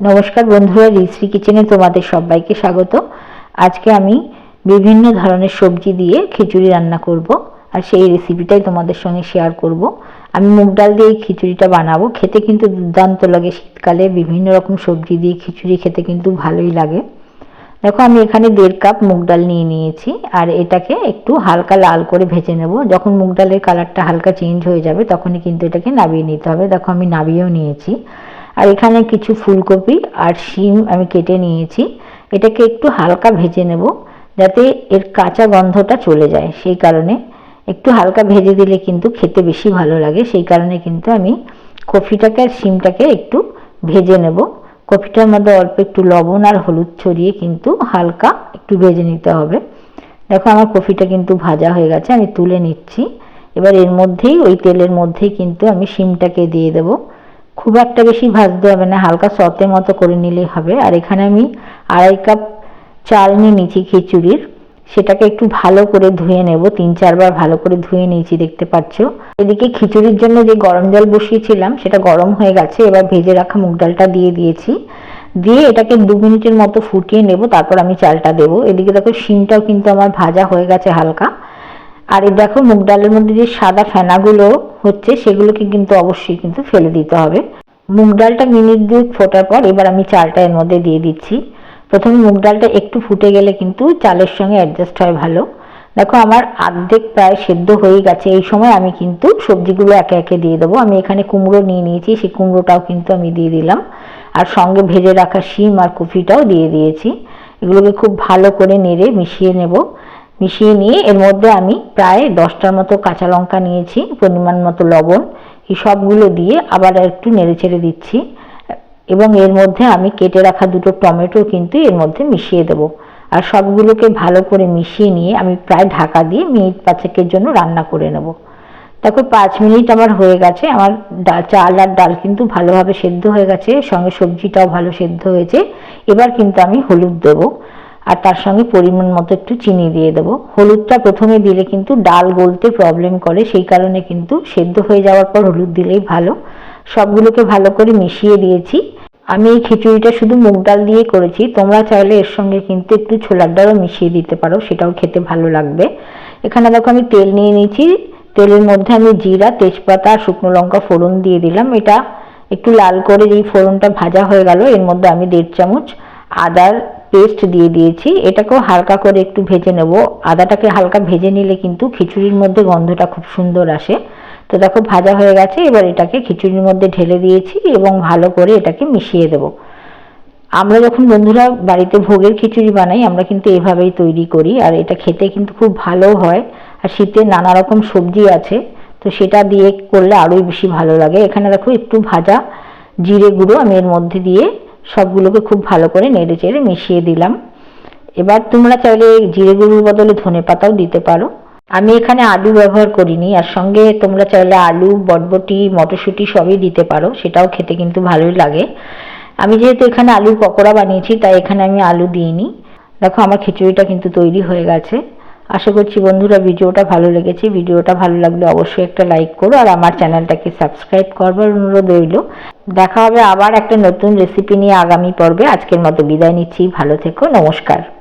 নমস্কার বন্ধুরা রিশ্রী কিচেনে তোমাদের সবাইকে স্বাগত। আজকে আমি বিভিন্ন ধরনের সবজি দিয়ে খিচুড়ি রান্না করব আর সেই রেসিপিটাই তোমাদের সঙ্গে শেয়ার করব। আমি মুগ ডাল দিয়ে খিচুড়িটা বানাবো। খেতে কিন্তু দুর্দান্ত লাগে। শীতকালে বিভিন্ন রকম সবজি দিয়ে খিচুড়ি খেতে কিন্তু ভালোই লাগে। দেখো, আমি এখানে দেড় কাপ মুগ ডাল নিয়ে নিয়েছি আর এটাকে একটু হালকা লাল করে ভেজে নেব। যখন মুগ ডালের কালারটা হালকা চেঞ্জ হয়ে যাবে, তখনই কিন্তু এটাকে নাবিয়ে নিতে হবে। দেখো, আমি নাবিয়েও নিয়েছি। আর এখানে কিছু ফুলকপি আর শিম আমি কেটে নিয়েছি। এটাকে একটু হালকা ভেজে নেব যাতে এর কাঁচা গন্ধটা চলে যায়। সেই কারণে একটু হালকা ভেজে দিলে কিন্তু খেতে বেশি ভালো লাগে। সেই কারণে কিন্তু আমি কফিটাকে আর শিমটাকে একটু ভেজে নেব। কফিটার মধ্যে অল্প একটু লবণ আর হলুদ ছড়িয়ে কিন্তু হালকা একটু ভেজে নিতে হবে। দেখো আমার কফিটা কিন্তু ভাজা হয়ে গেছে, আমি তুলে নিচ্ছি। এবার এর মধ্যেই, ওই তেলের মধ্যেই কিন্তু আমি শিমটাকে দিয়ে দেবো। খুব একটা বেশি ভাজতে হবে না, হালকা সতে মতো করে নিলেই হবে। আর এখানে আমি আড়াই কাপ চাল নিয়ে নিয়েছি খিচুড়ির। সেটাকে একটু ভালো করে ধুয়ে নেব, তিন চারবার ভালো করে ধুয়ে নিয়েছি, দেখতে পাচ্ছ। এদিকে খিচুড়ির জন্য যে গরম জল বসিয়েছিলাম, সেটা গরম হয়ে গেছে। এবার ভেজে রাখা মুগ ডালটা দিয়ে দিয়েছি। দিয়ে এটাকে দু মিনিটের মতো ফুটিয়ে নেব, তারপর আমি চালটা দেবো। এদিকে দেখো শিমটাও কিন্তু আমার ভাজা হয়ে গেছে হালকা। আর এই দেখো মুগ ডালের মধ্যে যে সাদা ফেনাগুলো হচ্ছে, সেগুলোকে কিন্তু অবশ্যই কিন্তু ফেলে দিতে হবে। মুগ ডালটা মিনিট দুই ফোটার পর এবার আমি চালটা এর মধ্যে দিয়ে দিচ্ছি। প্রথমে মুগ ডালটা একটু ফুটে গেলে কিন্তু চালের সঙ্গে অ্যাডজাস্ট হয় ভালো। দেখো আমার আর্ধেক প্রায় সেদ্ধ হয়ে গেছে। এই সময় আমি কিন্তু সবজিগুলো একে একে দিয়ে দেবো। আমি এখানে কুমড়ো নিয়ে নিয়েছি, সেই কুমড়োটাও কিন্তু আমি দিয়ে দিলাম। আর সঙ্গে ভেজে রাখা শিম আর কফিটাও দিয়ে দিয়েছি। এগুলোকে খুব ভালো করে নেড়ে মিশিয়ে নেব। মিশিয়ে নিয়ে এর মধ্যে আমি প্রায় দশটার মতো কাঁচা লঙ্কা নিয়েছি, পরিমাণ মতো লবণ। এই সবগুলো দিয়ে আবার একটু নেড়ে ছেড়ে দিচ্ছি। এবং এর মধ্যে আমি কেটে রাখা দুটো টমেটো কিন্তু এর মধ্যে মিশিয়ে দেব। আর সবগুলোকে ভালো করে মিশিয়ে নিয়ে আমি প্রায় ঢাকা দিয়ে মিনিট পাঁচেকের জন্য রান্না করে নেব। দেখো, পাঁচ মিনিট আমার হয়ে গেছে। আমার ডাল চাল আর ডাল কিন্তু ভালোভাবে সেদ্ধ হয়ে গেছে। সঙ্গে সবজিটাও ভালো সেদ্ধ হয়েছে। এবার কিন্তু আমি হলুদ দেবো। আর তার সঙ্গে পরিমাণ মতো একটু চিনি দিয়ে দেবো। হলুদটা প্রথমে দিলে কিন্তু ডাল গলতে প্রবলেম করে, সেই কারণে কিন্তু সেদ্ধ হয়ে যাওয়ার পর হলুদ দিলেই ভালো। সবগুলোকে ভালো করে মিশিয়ে দিয়েছি। আমি এই খিচুড়িটা শুধু মুগ ডাল দিয়ে করেছি। তোমরা চাইলে এর সঙ্গে কিন্তু একটু ছোলার ডালও মিশিয়ে দিতে পারো, সেটাও খেতে ভালো লাগবে। এখানে দেখো আমি তেল নিয়ে নিয়েছি। তেলের মধ্যে আমি জিরা, তেজপাতা আর শুকনো লঙ্কা ফোড়ন দিয়ে দিলাম। এটা একটু লাল করে যেই ফোড়নটা ভাজা হয়ে গেল, এর মধ্যে আমি দেড় চামচ আদার পেস্ট দিয়ে দিয়েছি। এটাকেও হালকা করে একটু ভেজে নেব। আদাটাকে হালকা ভেজে নিলে কিন্তু খিচুড়ির মধ্যে গন্ধটা খুব সুন্দর আসে। তো দেখো ভাজা হয়ে গেছে। এবার এটাকে খিচুড়ির মধ্যে ঢেলে দিয়েছি এবং ভালো করে এটাকে মিশিয়ে দেব। আমরা যখন বন্ধুরা বাড়িতে ভোগের খিচুড়ি বানাই, আমরা কিন্তু এভাবেই তৈরি করি। আর এটা খেতে কিন্তু খুব ভালো হয়। আর শীতে নানা রকম সবজি আছে। তো সেটা দিয়ে করলে আরোই বেশি ভালো লাগে। এখানে দেখো একটু ভাজা জিরে গুঁড়ো আমি এর মধ্যে দিয়ে সবগুলোকে খুব ভালো করে নেড়ে চেড়ে মিশিয়ে দিলাম। এবার তোমরা চাইলে জিরে গুঁড়োর বদলে ধনে পাতাও দিতে পারো। আমি এখানে আলু ব্যবহার করিনি, আর সঙ্গে তোমরা চাইলে আলু, বটবটি, মটরশুঁটি সবই দিতে পারো, সেটাও খেতে কিন্তু ভালোই লাগে। আমি যেহেতু এখানে আলুর পকোড়া বানিয়েছি, তাই এখানে আমি আলু দিইনি। দেখো আমার খিচুড়িটা কিন্তু তৈরি হয়ে গেছে। আশা করছি বন্ধুরা ভিডিওটা ভালো লেগেছে। ভিডিওটা ভালো লাগলে অবশ্যই একটা লাইক করো আর আমার চ্যানেলটাকে সাবস্ক্রাইব করবার অনুরোধ রইল। দেখা হবে আবার একটা নতুন রেসিপি নিয়ে আগামী পর্বে। আজকের মতো বিদায় নিচ্ছি। ভালো থেকো, নমস্কার।